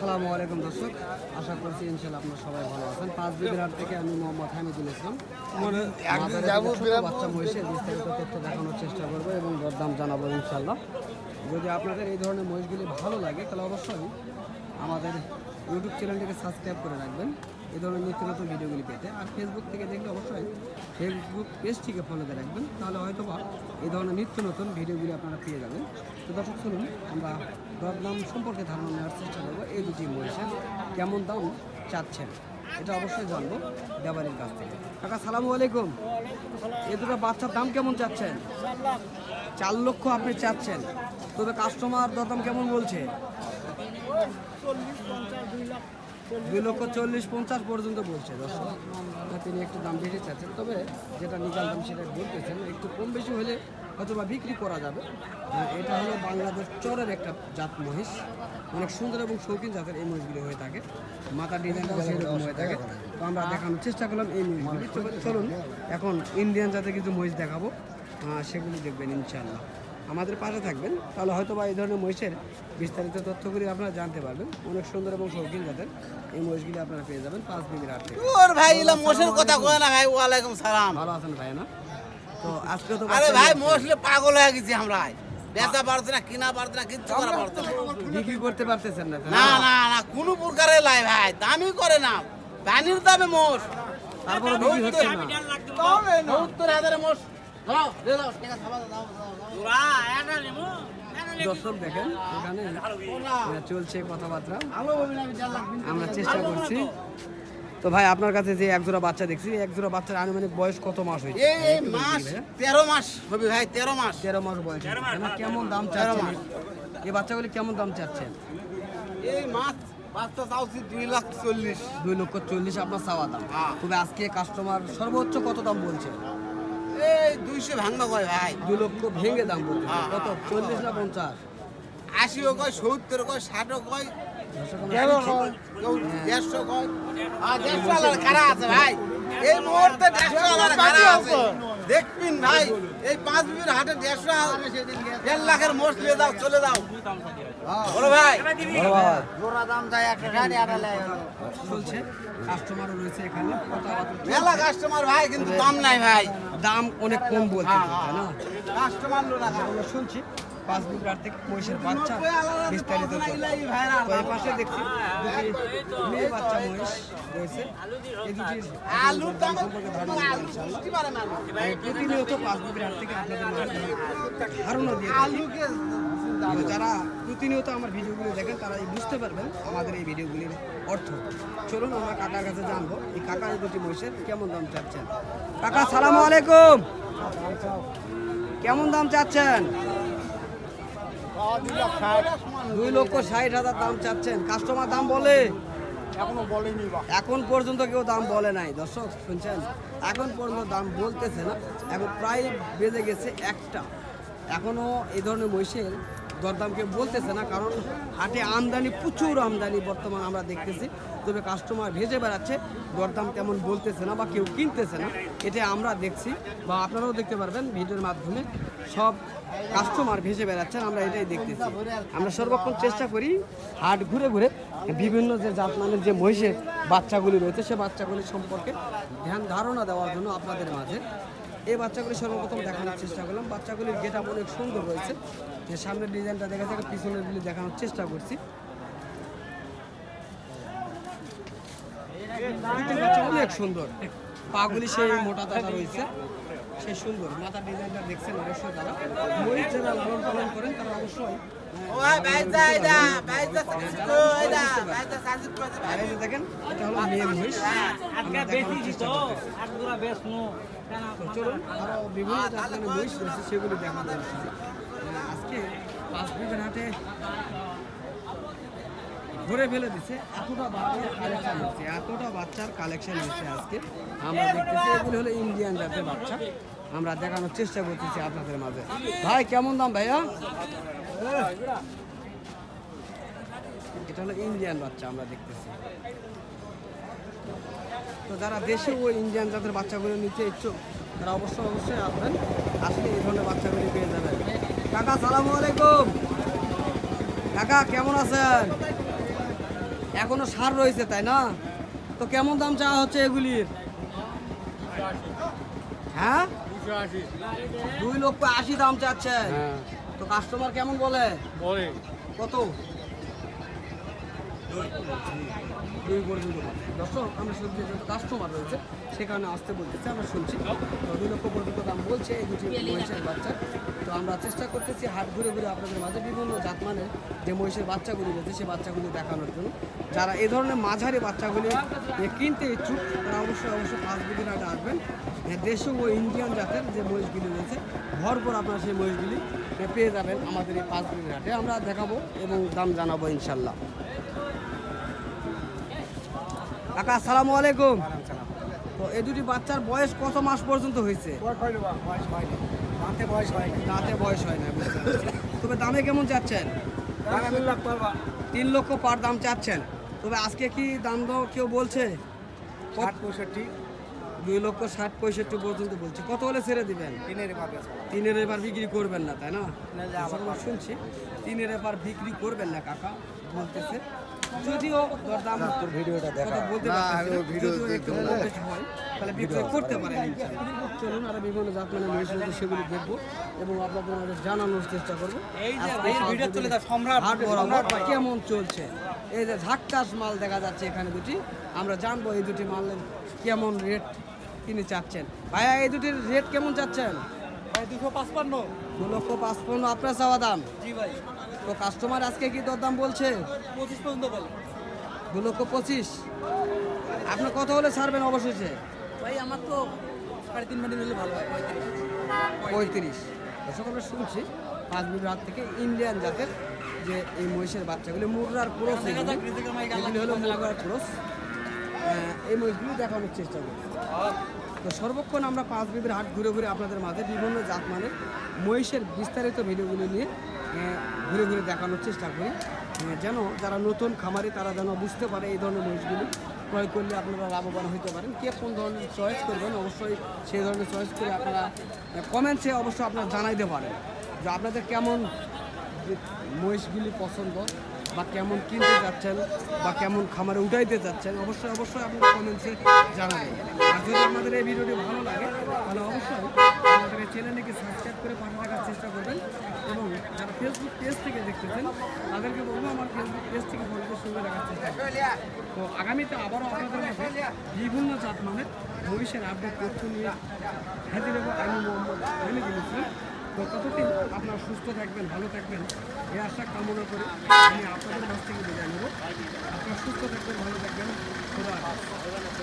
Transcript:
আসসালামু আলাইকুম দর্শক আশা করছি ইনশাল্লাহ আপনারা সবাই ভালো আছেন। পাঁচ বিঘার থেকে আমি মোহাম্মদ হামিদুল ইসলাম। বাচ্চা মহিষের বিস্তারিত তথ্য দেখানোর চেষ্টা করব এবং দরদাম জানাব ইনশাল্লাহ যদি আপনাদের এই ধরনের মহিষগুলি ভালো লাগে তাহলে অবশ্যই আমাদের ইউটিউব চ্যানেলটিকে সাবস্ক্রাইব করে রাখবেন। এই ধরনের নিত্য নতুন ভিডিওগুলি পেতে। আর ফেসবুক থেকে দেখলে অবশ্যই ফেসবুক পেজটিকে ফলো করে রাখবেন, তাহলে হয়তো বা এই ধরনের নিত্য নতুন ভিডিওগুলি আপনারা পেয়ে যাবেন। তো দর্শক শুনুন আমরা দরদাম সম্পর্কে ধারণা নেওয়ার চেষ্টা করব। এই দুটি মহিষের কেমন দাম চাচ্ছেন, এটা অবশ্যই জানব ব্যাপারীর কাছ থেকে। কাকা, সালামু আলাইকুম। এই দুটো বাচ্চার দাম কেমন চাচ্ছেন? চার লক্ষ আপনি চাচ্ছেন। তবে কাস্টমার দরদাম কেমন বলছে? দুই লক্ষ চল্লিশ পঞ্চাশ পর্যন্ত বলছে, দর্শক। তিনি একটু দাম বেশি চাচ্ছেন, তবে যেটা নিকাল দাম সেটা বলতেছেন, একটু কম বেশি হলে হয়তো বা বিক্রি করা যাবে। এটা হলো বাংলাদেশ চরের একটা জাত মহিষ। অনেক সুন্দর এবং শৌখিন জাতের এই মহিষগুলি হয়ে থাকে। মাথা ডিজাইনটাও সেরকম হয়ে থাকে। তো আমরা দেখানোর চেষ্টা করলাম এই মহিষগুলি। চলুন, এখন ইন্ডিয়ান জাতের কিছু মহিষ দেখাবো। সেগুলি দেখবেন ইনশাল্লাহ আমাদের পাশে থাকবেন তাহলে হয়তো বা এই ধরনের মহিষের বিস্তারিত তথ্যগুলি আপনারা জানতে পারবেন। অনেক সুন্দর এবং শৌখিন জাতের এই মহিষগুলি আপনারা পেয়ে যাবেন পাঁচ হাট থেকে ওর ভাই মোষের কথা কয় না ভাই? ওয়ালাইকুম সালাম। ভালো আছেন ভাই না? তো আজকে তো আরে ভাই মোষলে পাগল হয়ে গেছি আমরা বেচা পারছে না কিনা পারছে না কিচ্ছু করা পারছে না। বিক্রি করতে পারতেছেন না না না? না কোনো প্রকারে লাই ভাই দামই করে না। পানির দামে মোষ তারপরে বিক্রি হচ্ছে না। সত্তর হাজারে মোষ দর্শক দেখেন এখানে চলছে কথাবার্তা। আমরা চেষ্টা করছি। তো। ভাই আপনার কাছে যে এক জোড়া বাচ্চা দেখছি এক জোড়া বাচ্চার আনুমানিক বয়স কত মাস হয়েছে? মাস তেরো মাস। হবে ভাই তেরো মাস। তেরো মাস বয়স হয়েছে, কেমন দাম চাচ্ছেন? এই বাচ্চাগুলি কেমন দাম চাচ্ছেন? এই মাছ বাচ্চা চাওছি দুই লাখ চল্লিশ। দুই লক্ষ চল্লিশ আপনার চাওয়া দাম। হ্যাঁ। তবে আজকে কাস্টমার সর্বোচ্চ কত দাম বলছে এই দুইশো ভাঙবা কয় ভাই? দুই লক্ষ ভেঙে দাম বলছে। হ্যাঁ, কত? চল্লিশ না পঞ্চাশ? আশিও কয় সত্তর কয় ষাটও কয় দেড়শো কয়। আর দেড়শো আলার আছে ভাই? এই মুহূর্তে দেড়শো আলার আছে। দেখবিন ভাই এই পাঁচ মিনিট হাটে দেড়শো দেড় লাখের মোষ নিয়ে যাও চলে যাও। ভাই। বড় বাবা, জোড়া দাম যায় একটা গাড়ি আড়ালে চলছে। কাস্টমারও রয়েছে এখানে। মেলা কাস্টমার ভাই কিন্তু দাম নাই ভাই। দাম অনেক কম বলছে না? কাস্টমার আমরা শুনছি। পাঁচ বিঘার থেকে মহিষের বাচ্চা বিস্তারিত। তো এই পাশে দেখছি দুটি বাচ্চা মহিষ রয়েছে। এই দুটির সম্পর্কে ধারণা দেবো আলু ইনশাআল্লাহ। বুঝতে পারে না। আমি প্রতিনিয়ত পাঁচ বিঘার হাট থেকে আপনাদের ধারণা দিয়ে যারা প্রতিনিয়ত আমার ভিডিওগুলো দেখেন তারা বুঝতে পারবেন আমাদের এই ভিডিওগুলির অর্থ। চলুন আমরা কাকার কাছে জানব এই কাকা এই দুটি মহিষের কেমন দাম চাচ্ছেন। কাকা সালাম আলাইকুম। কেমন দাম চাচ্ছেন? দুই লক্ষ ষাট হাজার দাম চাচ্ছেন। কাস্টমার দাম বলে? এখনও বলেনি এখন পর্যন্ত কেউ দাম বলে নাই। দর্শক শুনছেন? এখন পর্যন্ত দাম বলতেছে না এখন প্রায় বেজে গেছে একটা। এখনও এই ধরনের মহিষের দরদাম কেউ বলতেছে না কারণ হাটে আমদানি প্রচুর আমদানি বর্তমান আমরা দেখতেছি। তবে কাস্টমার ভেজে বেড়াচ্ছে দরদাম তেমন বলতেছে না বা কেউ কিনতেছে না। এটা আমরা দেখছি বা আপনারাও দেখতে পারবেন ভিডিওর মাধ্যমে সব কাস্টমার ভেসে বেড়াচ্ছেন, আমরা এটাই দেখতেছি। আমরা সর্বক্ষণ চেষ্টা করি হাট ঘুরে ঘুরে বিভিন্ন যে জাতমানের যে মহিষের বাচ্চাগুলি রয়েছে, সে বাচ্চাগুলি সম্পর্কে ধ্যান, ধারণা দেওয়ার জন্য আপনাদের মাঝে। এই বাচ্চাগুলি সর্বপ্রথম দেখানোর চেষ্টা করলাম। বাচ্চাগুলির গেট অনেক সুন্দর রয়েছে, যে সামনের ডিজাইনটা দেখা থেকে পিছনের গুলি দেখানোর চেষ্টা করছি। অনেক সুন্দর। পাগুলি সেই মোটা তাজা রয়েছে। সেই সুন্দর। মাথার ডিজাইনটা দেখছেন অবশ্যই তারা। মহিষ যারা লালন পালন করেন তারা অবশ্যই দেখেন এটা হলো মেয়ে মহিষ। চলুন বিভিন্ন মহিষ রয়েছে সেগুলি দেখানো হচ্ছে আজকে পাঁচ বিঘের হাটে ঘুরে ফেলে দিছে এতটা বাচ্চার কালেকশন হচ্ছে এতটা বাচ্চার কালেকশন হচ্ছে আজকে। আমরা দেখতেছি এগুলি হলো ইন্ডিয়ান জাতের বাচ্চা। আমরা দেখানোর চেষ্টা করতেছি আপনাদের মাঝে। ভাই কেমন দাম ভাইয়া? এটা হলো ইন্ডিয়ান বাচ্চা আমরা দেখতেছি। তো যারা দেশে ওই ইন্ডিয়ান জাতের বাচ্চাগুলো নিতে ইচ্ছুক তারা অবশ্যই অবশ্যই আসবেন। আসলে এই ধরনের বাচ্চাগুলি পেয়ে যাবেন। কাকা সালামু আলাইকুম। কাকা কেমন আছেন? এখনও সার রয়েছে তাই না? তো কেমন দাম চাওয়া হচ্ছে এগুলির? হ্যাঁ? দুই লক্ষ আশি দাম চাচ্ছে তো কাস্টমার কেমন বলে? বলে। কত? দুই শুনছি যত কাস্টমার রয়েছে সে কারণে আসতে বলতেছে, আমরা শুনছি। দুই লক্ষ পর্যন্ত দাম বলছে, এই দুটি মহিষের বাচ্চা। তো আমরা চেষ্টা করতেছি হাট ঘুরে ঘুরে আপনাদের মাঝে বিভিন্ন জাতমানের যে মহিষের বাচ্চাগুলি রয়েছে সেই বাচ্চাগুলি দেখানোর জন্য। যারা এই ধরনের মাঝারি বাচ্চাগুলি কিনতে ইচ্ছুক, তারা অবশ্যই অবশ্যই পাঁচ বিঘির হাটে আসবেন। এ দেশীয় ও ইন্ডিয়ান জাতের যে মহিষগুলি রয়েছে, ভরপুর আপনারা সেই মহিষগুলি পেয়ে যাবেন আমাদের এই পাঁচ বিঘির হাটে আমরা দেখাবো এবং দাম জানাব ইনশাল্লাহ। কাকা আসসালামু আলাইকুম। তো এই দুটি বাচ্চার বয়স কত মাস পর্যন্ত হয়েছে? দাঁতে বয়স হয় না বুঝতে পারছি। তবে দামে কেমন চাচ্ছেন? তিন লক্ষ পার দাম চাচ্ছেন। তবে আজকে কি দাম দাও কেউ বলছে? পঁয়ষট্টি। দুই লক্ষ ষাট পঁয়ষট্টি পর্যন্ত বলছে। কত হলে ছেড়ে দিবেন? তিনের তিনের এবার বিক্রি করবেন না তাই না? শুনছি। তিনের এবার বিক্রি করবেন না কাকা। বলতেছে। যদিও দরদাম ভিডিওটা দেখা। বলতে হয়, তাহলে বিক্রি করতে পারেন চলুন আর বিভিন্ন জাত মানে মহিষ সেগুলি দেখব এবং আপনাদের জানানোর চেষ্টা করব। ভিডিও চলে সম্রাট বরাবর কেমন চলছে? এই যে ঝাক্কাস মাল দেখা যাচ্ছে এখানে দুটি। আমরা জানব এই দুটি মালের কেমন রেট তিনি চাচ্ছেন। ভাইয়া এই দুটির রেট কেমন চাচ্ছেন? দুশো পাঁচপান্ন। দু লক্ষ পাঁচপন্ন আপনার চাওয়া দাম? জি ভাই। তো কাস্টমার আজকে কি দরদাম বলছে? পঁচিশ পর্যন্ত বলে। দু লক্ষ পঁচিশ। আপনি কত হলে ছাড়বেন অবশেষে? ভাই আমার তো সাড়ে তিন মিনিট হলে ভালো হয় পঁয়ত্রিশ। দর্শক আমরা শুনছি পাঁচ মিনিট রাত থেকে ইন্ডিয়ান জাতের যে এই মহিষের বাচ্চাগুলি মুররার ক্রস এগুলি। হলো মুররার ক্রস। এই মহিষগুলি দেখানোর চেষ্টা করি তো সর্বক্ষণ আমরা পাঁচ বিবির হাট ঘুরে ঘুরে আপনাদের মাঝে বিভিন্ন জাত মানের মহিষের বিস্তারিত ভিডিওগুলি নিয়ে ঘুরে ঘুরে দেখানোর চেষ্টা করি। যেন যারা নতুন খামারি, তারা যেন বুঝতে পারে এই ধরনের মহিষগুলি ক্রয় করলে আপনারা লাভবান হতে পারেন। কে কোন ধরনের চয়েস করবেন, অবশ্যই সেই ধরনের চয়েস করে আপনারা কমেন্টসে অবশ্যই আপনারা জানাইতে পারেন যে আপনাদের কেমন মহিষগুলি পছন্দ। বা কেমন কিনতে যাচ্ছেন বা কেমন খামারে উঠাইতে যাচ্ছেন, অবশ্যই অবশ্যই আপনারা কমেন্টসে জানাবেন। আর যদি আপনাদের এই ভিডিওটি ভালো লাগে, তাহলে অবশ্যই আমাদের এই চ্যানেলটিকে সাবস্ক্রাইব করে পাশে থাকার চেষ্টা করবেন। এবং যারা ফেসবুক পেজ থেকে দেখতেছেন, তাদেরকে বলব আমার ফেসবুক পেজ থেকে ফলোতে সঙ্গে রাখার চেষ্টা তো আগামীতে আবারও আপনাদের মাঝে বিভিন্ন জাত মানের ভবিষ্যের আপডেট তথ্য নিয়ে হাজির হব। আমি মোহাম্মদ যতদিন আপনারা সুস্থ থাকবেন, ভালো থাকবেন। এই আশা কামনা করে আমি আপনাদের কাছ থেকে বিদায় নেব। আপনারা সুস্থ থাকবেন, ভালো থাকবেন। খোদা